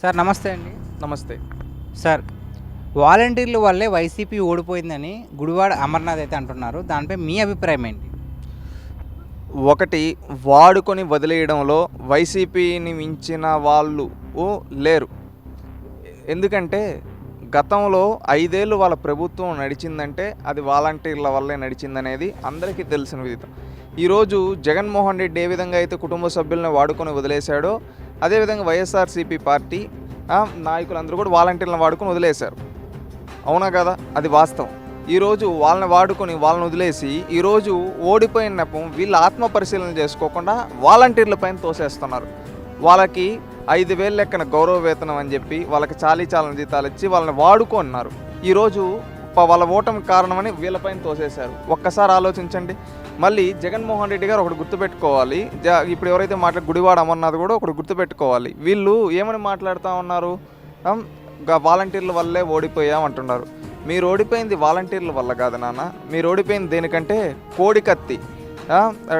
Sir నమస్తే అండి. నమస్తే. సార్ వాలంటీర్ల వల్లే వైసీపీ ఓడిపోయిందని గుడివాడ అమర్నాథ్ అయితే అంటున్నారు. దానిపై మీ అభిప్రాయం ఏంటి? ఒకటి వాడుకొని వదిలేయడంలో వైసీపీని మించిన వాళ్ళు ఓ లేరు. ఎందుకంటే గతంలో ఐదేళ్ళు వాళ్ళ ప్రభుత్వం నడిచిందంటే అది వాలంటీర్ల వల్లే నడిచిందనేది అందరికీ తెలిసిన విదితం. ఈరోజు జగన్మోహన్ రెడ్డి ఏ విధంగా అయితే కుటుంబ సభ్యులను వాడుకొని వదిలేశాడో అదేవిధంగా వైఎస్ఆర్సీపీ పార్టీ నాయకులందరూ కూడా వాలంటీర్లను వాడుకొని వదిలేశారు. అవునా కదా? అది వాస్తవం. ఈరోజు వాళ్ళని వాడుకొని వాళ్ళని వదిలేసి ఈరోజు ఓడిపోయిన నెపం వీళ్ళు ఆత్మ పరిశీలన చేసుకోకుండా వాలంటీర్ల పైన తోసేస్తున్నారు. వాళ్ళకి ఐదు వేలు లెక్కన గౌరవ వేతనం అని చెప్పి వాళ్ళకి చాలీ చాలని జీతాలు ఇచ్చి వాళ్ళని వాడుకున్నారు ఈరోజు వాళ్ళ ఓటమి కారణమని వీళ్ళపైన తోసేశారు. ఒక్కసారి ఆలోచించండి. మళ్ళీ జగన్మోహన్ రెడ్డి గారు ఒకటి గుర్తుపెట్టుకోవాలి. జ ఇప్పుడు ఎవరైతే మాట్లాడి గుడివాడ అమర్నాథ్ కూడా ఒకటి గుర్తుపెట్టుకోవాలి. వీళ్ళు ఏమని మాట్లాడుతూ ఉన్నారు? వాలంటీర్ల వల్లే ఓడిపోయాం అంటున్నారు. మీరు ఓడిపోయింది వాలంటీర్ల వల్ల కాదు నాన్న. మీరు ఓడిపోయింది దేనికంటే కోడి కత్తి.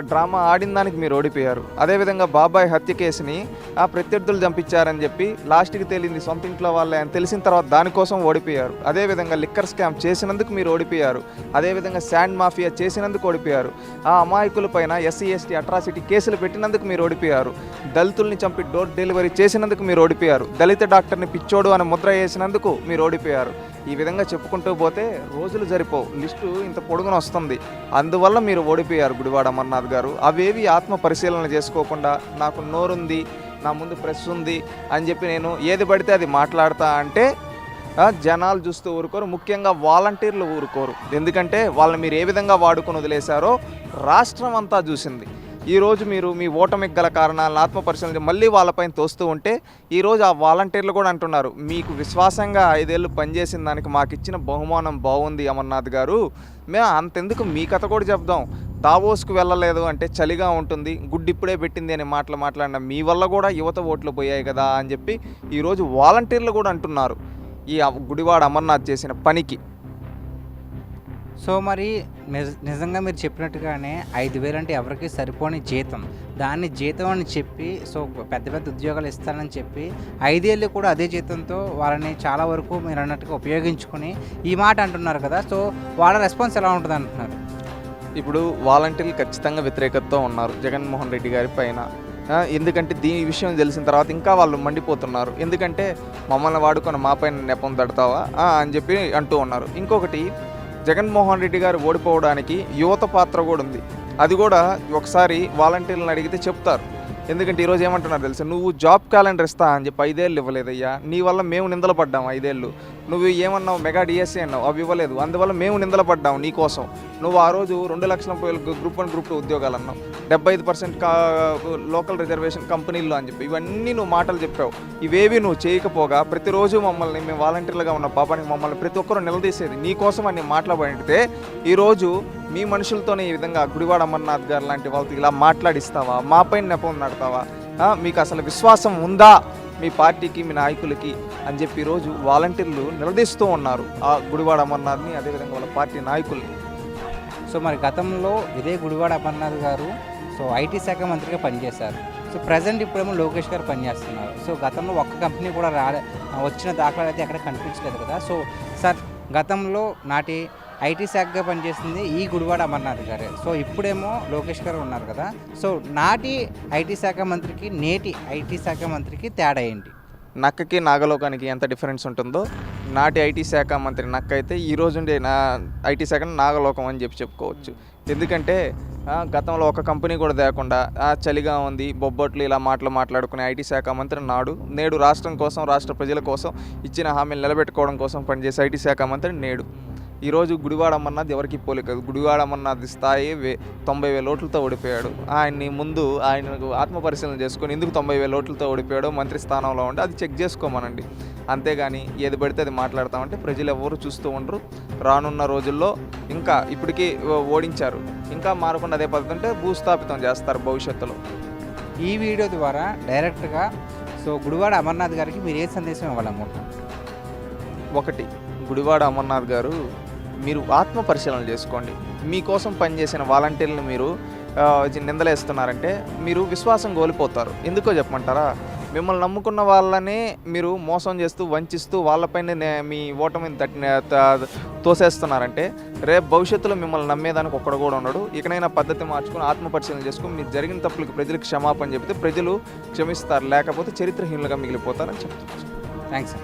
డ్రామా ఆడిన దానికి మీరు ఓడిపోయారు. అదేవిధంగా బాబాయ్ హత్య కేసుని ఆ ప్రత్యర్థులు చంపించారని చెప్పి లాస్ట్కి తేలింది సొంత ఇంట్లో వాళ్ళే అని తెలిసిన తర్వాత దానికోసం ఓడిపోయారు. అదేవిధంగా లిక్కర్ స్కామ్ చేసినందుకు మీరు ఓడిపోయారు. అదేవిధంగా శాండ్ మాఫియా చేసినందుకు ఓడిపోయారు. ఆ అమాయకుల పైన ఎస్సీ ఎస్టీ అట్రాసిటీ కేసులు పెట్టినందుకు మీరు ఓడిపోయారు. దళితుల్ని చంపి డోర్ డెలివరీ చేసినందుకు మీరు ఓడిపోయారు. దళిత డాక్టర్ని పిచ్చోడు అని ముద్ర వేసినందుకు మీరు ఓడిపోయారు. ఈ విధంగా చెప్పుకుంటూ పోతే రోజులు సరిపోవు లిస్టు ఇంత పొడుగున వస్తుంది. అందువల్ల మీరు ఓడిపోయారు గుడివాడ. అమర్నాథ్ గారు. అవేవి ఆత్మ పరిశీలన చేసుకోకుండా నాకు నోరుంది నా ముందు ప్రెస్ ఉంది అని చెప్పి నేను ఏది పడితే అది మాట్లాడతా అంటే జనాలు చూస్తూ ఊరుకోరు ముఖ్యంగా వాలంటీర్లు ఊరుకోరు. ఎందుకంటే వాళ్ళని మీరు ఏ విధంగా వాడుకొని వదిలేశారో రాష్ట్రం అంతా చూసింది. ఈరోజు మీరు మీ ఓటమికి గల కారణాలను ఆత్మపరిశీలన మళ్ళీ వాళ్ళపైన తోస్తూ ఉంటే ఈరోజు ఆ వాలంటీర్లు కూడా అంటున్నారు మీకు విశ్వాసంగా ఐదేళ్ళు పనిచేసిన దానికి మాకు ఇచ్చిన బహుమానం బాగుంది అమర్నాథ్ గారు. మేము అంతెందుకు? మీ కథ కూడా చెప్దాం. దావోస్కు వెళ్ళలేదు అంటే చలిగా ఉంటుంది గుడ్డి ఇప్పుడే పెట్టింది అనే మాటలు మాట్లాడిన మీ వల్ల కూడా యువత ఓట్లు పోయాయి కదా అని చెప్పి ఈరోజు వాలంటీర్లు కూడా అంటున్నారు ఈ గుడివాడ అమర్నాథ్ చేసిన పనికి. సో మరి నిజ నిజంగా మీరు చెప్పినట్టుగానే ఐదు వేలు అంటే ఎవరికి సరిపోని జీతం. దాన్ని జీతం అని చెప్పి సో పెద్ద పెద్ద ఉద్యోగాలు ఇస్తానని చెప్పి ఐదేళ్ళు కూడా అదే జీతంతో వాళ్ళని చాలా వరకు మీరు అన్నట్టుగా ఉపయోగించుకుని ఈ మాట అంటున్నారు కదా. సో వాళ్ళ రెస్పాన్స్ ఎలా ఉంటుంది అంటున్నారు? ఇప్పుడు వాలంటీర్లు ఖచ్చితంగా వ్యతిరేకతతో ఉన్నారు. జగన్మోహన్ రెడ్డి గారి పైన. ఎందుకంటే దీని విషయం తెలిసిన తర్వాత ఇంకా వాళ్ళు మండిపోతున్నారు. ఎందుకంటే మమ్మల్ని వాడుకొని మా పైన నెపం తడతావా? అని చెప్పి అంటూ ఉన్నారు. ఇంకొకటి జగన్మోహన్ రెడ్డి గారు ఓడిపోవడానికి యువత పాత్ర కూడా ఉంది. అది కూడా ఒకసారి వాలంటీర్లను అడిగితే చెప్తారు. ఎందుకంటే ఈరోజు ఏమంటున్నారు తెలుసా? నువ్వు జాబ్ క్యాలెండర్ ఇస్తా అని చెప్పి ఐదేళ్ళు ఇవ్వలేదయ్యా. నీ వల్ల మేము నిందలు పడ్డాం ఐదేళ్ళు. నువ్వు ఏమన్నావు? మెగా డిఎస్సీ అన్నావు. అవి ఇవ్వలేదు. అందువల్ల మేము నిందలు పడ్డాము నీకోసం నువ్వు ఆ రోజు రెండు లక్షల గ్రూప్ వన్ గ్రూప్ టూ ఉద్యోగాలు అన్నావు. డెబ్బై ఐదు పర్సెంట్ లోకల్ రిజర్వేషన్ కంపెనీల్లో అని చెప్పి. ఇవన్నీ నువ్వు మాటలు చెప్పావు. ఇవేవి నువ్వు చేయకపోగా ప్రతిరోజు మమ్మల్ని మేము వాలంటీర్లుగా ఉన్న పాపానికి మమ్మల్ని ప్రతి ఒక్కరూ నిలదీసేది. నీకోసం అని మాట్లాడితే ఈరోజు మీ మనుషులతోనే ఈ విధంగా గుడివాడ అమర్నాథ్ గారు లాంటి వాళ్ళతో ఇలా మాట్లాడిస్తావా? మాపై నెపం నడతావా? మీకు అసలు విశ్వాసం ఉందా? మీ పార్టీకి మీ నాయకులకి అని చెప్పి ఈరోజు వాలంటీర్లు నిలదీస్తూ ఉన్నారు ఆ గుడివాడ అమర్నాథ్ని అదేవిధంగా వాళ్ళ పార్టీ నాయకుల్ని. సో మరి గతంలో ఇదే గుడివాడ అమర్నాథ్ గారు సో ఐటీ శాఖ మంత్రిగా పనిచేశారు. సో ప్రజెంట్ ఇప్పుడేమో లోకేష్ గారు పనిచేస్తున్నారు. సో గతంలో ఒక్క కంపెనీ కూడా రా వచ్చిన దాఖలాలు అయితే ఎక్కడ కనిపించలేదు కదా. సో సార్ గతంలో నాటి ఐటీ శాఖగా పనిచేసింది ఈ గుడివాడ అమర్నాథ్ గారే. సో ఇప్పుడేమో లోకేష్ గారు ఉన్నారు కదా. సో నాటి ఐటీ శాఖ మంత్రికి నేటి ఐటీ శాఖ మంత్రికి తేడా ఏంటి? నక్కకి నాగలోకానికి ఎంత డిఫరెన్స్ ఉంటుందో నాటి ఐటీ శాఖ మంత్రి నక్క అయితే ఈ రోజుండే నా ఐటీ శాఖను నాగలోకం అని చెప్పి చెప్పుకోవచ్చు. ఎందుకంటే గతంలో ఒక కంపెనీ కూడా లేకుండా చలిగా ఉంది బొబ్బట్లు ఇలా మాటలు మాట్లాడుకునే ఐటీ శాఖ మంత్రి నాడు నేడు రాష్ట్రం కోసం రాష్ట్ర ప్రజల కోసం ఇచ్చిన హామీలు నిలబెట్టుకోవడం కోసం పనిచేసే ఐటీ శాఖ మంత్రి నేడు. ఈరోజు గుడివాడ అమర్నాథ్ ఎవరికి పోలిక? గుడివాడ అమర్నాథ్ స్థాయి వే తొంభై వేల ఓట్లతో ఓడిపోయాడు. ఆయన్ని ముందు ఆయనకు ఆత్మపరిశీలన చేసుకొని ఎందుకు తొంభై వేల ఓట్లతో ఓడిపోయాడో మంత్రి స్థానంలో ఉంటే అది చెక్ చేసుకోమనండి. అంతేగాని ఏది పడితే అది మాట్లాడతామంటే ప్రజలు ఎవరు చూస్తూ ఉండరు. రానున్న రోజుల్లో ఇంకా ఇప్పటికీ ఓడించారు. ఇంకా మారకుండా అదే పద్ధతి అంటే భూస్థాపితం చేస్తారు భవిష్యత్తులో. ఈ వీడియో ద్వారా డైరెక్ట్గా సో గుడివాడ అమర్నాథ్ గారికి మీరు ఏ సందేశం ఇవ్వాలనుకుంటున్నారు? ఒకటి గుడివాడ అమర్నాథ్ గారు మీరు ఆత్మ పరిశీలన చేసుకోండి. మీకోసం పనిచేసిన వాలంటీర్లను మీరు నిందలేస్తున్నారంటే మీరు విశ్వాసం కోల్పోతారు. ఎందుకో చెప్పమంటారా? మిమ్మల్ని నమ్ముకున్న వాళ్ళనే మీరు మోసం చేస్తూ వంచిస్తూ వాళ్ళపైన నే- మీ ఓటమిని తట్టిన తోసేస్తున్నారంటే రేపు భవిష్యత్తులో మిమ్మల్ని నమ్మేదానికి ఒక్కడు కూడా ఉండడు. ఇకనైనా పద్ధతి మార్చుకుని ఆత్మపరిశీలన చేసుకుని మీరు జరిగిన తప్పులకు ప్రజలకు క్షమాపణ చెబితే ప్రజలు క్షమిస్తారు. లేకపోతే చరిత్రహీనులుగా మిగిలిపోతారని చెప్తున్నారు థ్యాంక్స్